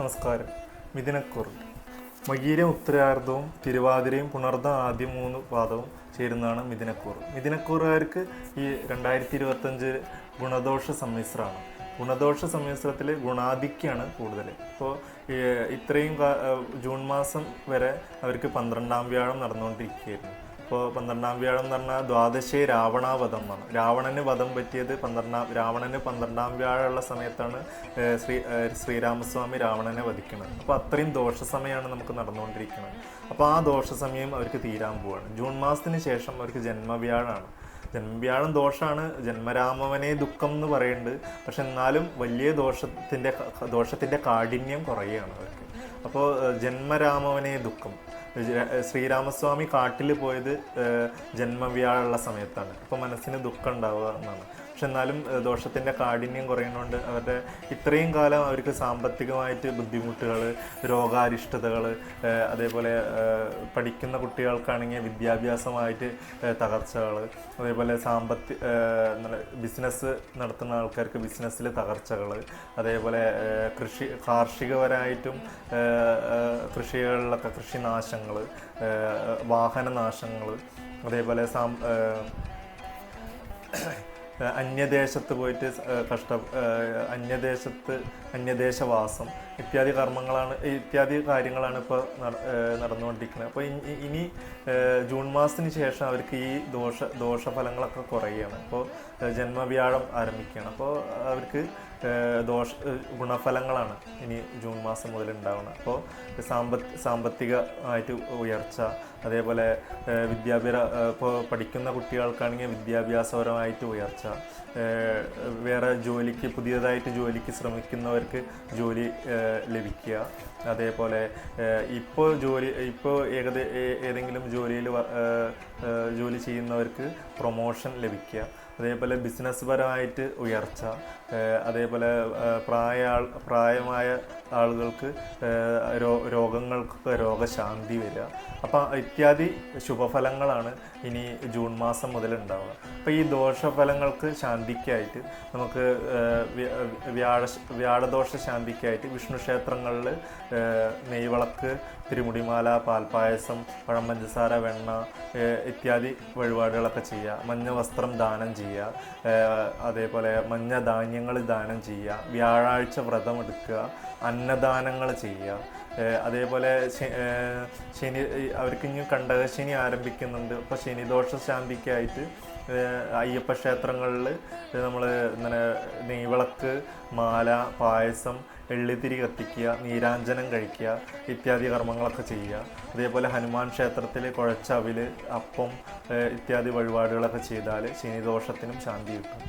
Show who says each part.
Speaker 1: നമസ്കാരം. മിഥുനക്കുറി മകീരം ഉത്തരാർദ്ധവും തിരുവാതിരയും പുണർദ്ധം ആദ്യ മൂന്ന് പാദവും ചേരുന്നതാണ് മിഥുനക്കൂർ. മിഥുനക്കൂറുകാർക്ക് ഈ രണ്ടായിരത്തി ഇരുപത്തഞ്ച് ഗുണദോഷ സമ്മിശ്രമാണ്. ഗുണദോഷ സമ്മിശ്രത്തിൽ ഗുണാധിക്യാണ് കൂടുതൽ. ഇപ്പോൾ ഇത്രയും ജൂൺ മാസം വരെ അവർക്ക് പന്ത്രണ്ടാം വ്യാഴം നടന്നുകൊണ്ടിരിക്കുകയായിരുന്നു. ഇപ്പോൾ പന്ത്രണ്ടാം വ്യാഴം എന്ന് പറഞ്ഞാൽ ദ്വാദശേ രാവണാവധം എന്നാണ്. രാവണന് വധം പറ്റിയത് പന്ത്രണ്ടാം രാവണന് പന്ത്രണ്ടാം വ്യാഴമുള്ള സമയത്താണ് ശ്രീ ശ്രീരാമസ്വാമി രാവണനെ വധിക്കുന്നത്. അപ്പോൾ അത്രയും ദോഷ സമയമാണ് നമുക്ക് നടന്നുകൊണ്ടിരിക്കുന്നത്. അപ്പോൾ ആ ദോഷ സമയം അവർക്ക് തീരാൻ പോവാണ്. ജൂൺ മാസത്തിന് ശേഷം അവർക്ക് ജന്മവ്യാഴാണ്. ജന്മവ്യാഴം ദോഷമാണ് ജന്മരാമവനെ ദുഃഖം എന്ന് പറയുന്നുണ്ട് പക്ഷെ എന്നാലും വലിയ ദോഷത്തിന്റെ ദോഷത്തിന്റെ കാഠിന്യം കുറയുകയാണ് അവർക്ക്. അപ്പോൾ ജന്മരാമവനെ ദുഃഖം. ശ്രീരാമസ്വാമി കാട്ടിൽ പോയത് ജന്മവ്യാഴുള്ള സമയത്താണ്. അപ്പോൾ മനസ്സിന് ദുഃഖം ഉണ്ടാവുക എന്നാണ്. പക്ഷെ എന്നാലും ദോഷത്തിന്റെ കാഠിന്യം കുറയുന്നുണ്ട്. അവരുടെ ഇത്രയും കാലം അവർക്ക് സാമ്പത്തികമായിട്ട് ബുദ്ധിമുട്ടുകൾ രോഗാരിഷ്ടതകൾ അതേപോലെ പഠിക്കുന്ന കുട്ടികൾക്കാണെങ്കിൽ വിദ്യാഭ്യാസമായിട്ട് തകർച്ചകൾ അതേപോലെ സാമ്പത്തി ബിസിനസ് നടത്തുന്ന ആൾക്കാർക്ക് ബിസിനസ്സിൽ തകർച്ചകൾ അതേപോലെ കൃഷി കാർഷികപരമായിട്ടും കൃഷികളിലൊക്കെ കൃഷിനാശങ്ങൾ വാഹനനാശങ്ങൾ അതേപോലെ സാം അന്യദേശത്ത് പോയിട്ട് കഷ്ട അന്യദേശത്ത് അന്യദേശവാസം ഇത്യാദി കർമ്മങ്ങളാണ് ഇത്യാദി കാര്യങ്ങളാണ് ഇപ്പോൾ നടന്നുകൊണ്ടിരിക്കുന്നത്. അപ്പോൾ ഇനി ജൂൺ മാസത്തിന് ശേഷം അവർക്ക് ഈ ദോഷ ദോഷഫലങ്ങളൊക്കെ കുറയുകയാണ്. അപ്പോൾ ജന്മവ്യാഴം ആരംഭിക്കുകയാണ്. അപ്പോൾ അവർക്ക് ദോഷ ഗുണഫലങ്ങളാണ് ഇനി ജൂൺ മാസം മുതൽ ഉണ്ടാവുന്നത് അപ്പോൾ സാമ്പത്തി സാമ്പത്തികമായിട്ട് ഉയർച്ച അതേപോലെ വിദ്യാഭ്യാസ ഇപ്പോൾ പഠിക്കുന്ന കുട്ടികൾക്കാണെങ്കിൽ വിദ്യാഭ്യാസപരമായിട്ട് ഉയർച്ച വേറെ ജോലിക്ക് പുതിയതായിട്ട് ജോലിക്ക് ശ്രമിക്കുന്നവർക്ക് ജോലി ലഭിക്കുക. അതേപോലെ ഇപ്പോൾ ജോലി ഇപ്പോൾ ഏകദേ ഏതെങ്കിലും ജോലിയിൽ ജോലി ചെയ്യുന്നവർക്ക് പ്രൊമോഷൻ ലഭിക്കുക. അതേപോലെ ബിസിനസ് പരമായിട്ട് ഉയർച്ച അതേപോലെ പ്രായ പ്രായമായ ആളുകൾക്ക് രോഗങ്ങൾക്ക് രോഗശാന്തി വരിക. അപ്പം ഇത്യാദി ശുഭഫലങ്ങളാണ് ഇനി ജൂൺ മാസം മുതൽ ഉണ്ടാവുക അപ്പോൾ ഈ ദോഷഫലങ്ങൾക്ക് ശാന്തിക്കായിട്ട് നമുക്ക് വ്യാഴ വ്യാഴദോഷ ശാന്തിക്കായിട്ട് വിഷ്ണു ക്ഷേത്രങ്ങളിൽ നെയ്വളക്ക് തിരുമുടിമാല പാൽപ്പായസം പഴം പഞ്ചസാര വെണ്ണ ഇത്യാദി വഴിപാടുകളൊക്കെ ചെയ്യുക. മഞ്ഞ വസ്ത്രം ദാനം ചെയ്യുക. അതേപോലെ മഞ്ഞ ധാന്യങ്ങൾ ദാനം ചെയ്യുക വ്യാഴാഴ്ച വ്രതം എടുക്കുക അന്നദാനങ്ങൾ ചെയ്യുക. അതേപോലെ ശനി അവർക്ക് ഇനി കണ്ടകശനി ആരംഭിക്കുന്നുണ്ട്. അപ്പോൾ ശനിദോഷ ശാന്തിക്കായിട്ട് അയ്യപ്പ ക്ഷേത്രങ്ങളിൽ നമ്മൾ ഇങ്ങനെ നെയ്വിളക്ക് മാല പായസം എള്ളിത്തിരി കത്തിക്കുക നീരാഞ്ജനം കഴിക്കുക ഇത്യാദി കർമ്മങ്ങളൊക്കെ ചെയ്യുക. അതേപോലെ ഹനുമാൻ ക്ഷേത്രത്തിൽ കുഴച്ചവിൽ അപ്പം ഇത്യാദി വഴിപാടുകളൊക്കെ ചെയ്താൽ ശനിദോഷത്തിനും ശാന്തി കിട്ടും.